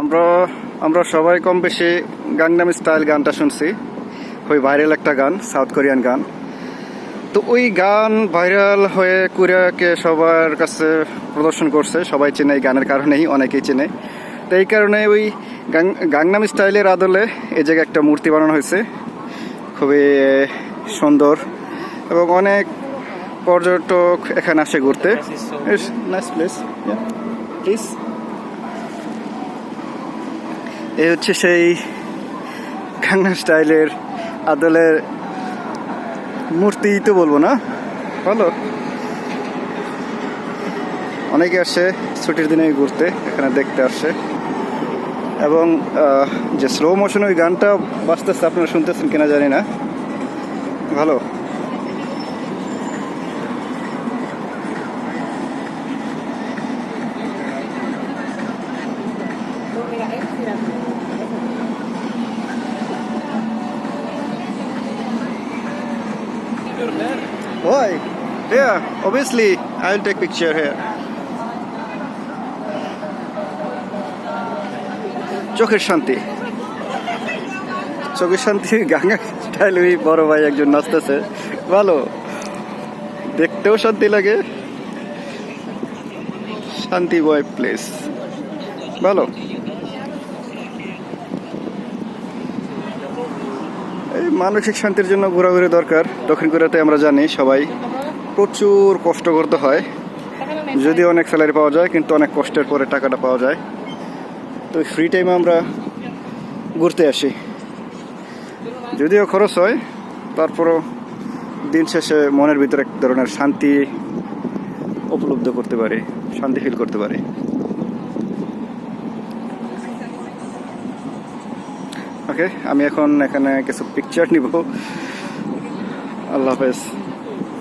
আমরা আমরা সবাই কম বেশি গাংনাম স্টাইল গানটা শুনছি। ওই ভাইরাল একটা গান সাউথ কোরিয়ান গান। তো ওই গান ভাইরাল হয়ে কোরিয়াকে সবার কাছে প্রদর্শন করছে। সবাই চেনে এই গানের কারণেই অনেকেই চেনে। তো এই কারণে ওই গাংনাম স্টাইলের আদলে এই জায়গায় একটা মূর্তি বানানো হয়েছে। খুবই সুন্দর এবং অনেক পর্যটক এখানে আসে ঘুরতে। নাইস প্লেস প্লিজ এই হচ্ছে সেই গাংনাম স্টাইলের আদলের মূর্তি তো বলব না, ভালো। অনেকে আসে ছুটির দিনে ঘুরতে, এখানে দেখতে আসে। এবং যে স্লো মোশন ওই গানটা বাজতেছে, আপনারা শুনতেছেন কিনা জানি না। ভালো। Why? Yeah, obviously, I'll take picture here. চোখের শান্তি। চোখের শান্তি গাঙ্গা স্টাইল ওই বড় ভাই একজন নাচতেছে। ভালো। দেখতেও শান্তি লাগে। শান্তি বয় প্লেস ভালো। মানসিক শান্তির জন্য ঘোরাঘুরি দরকার। দক্ষিণ কোরিয়াতে আমরা জানি সবাই প্রচুর কষ্ট করতে হয়। যদি অনেক স্যালারি পাওয়া যায়, কিন্তু অনেক কষ্টের পরে টাকাটা পাওয়া যায়। তো ফ্রি টাইমে আমরা ঘুরতে আসি। যদিও খরচ হয়, তারপরও দিন শেষে মনের ভিতরে এক ধরনের শান্তি উপলব্ধ করতে পারি, শান্তি ফিল করতে পারি। ওকে আমি এখন এখানে কিছু পিকচার নিব। আল্লাহ হাফেজ।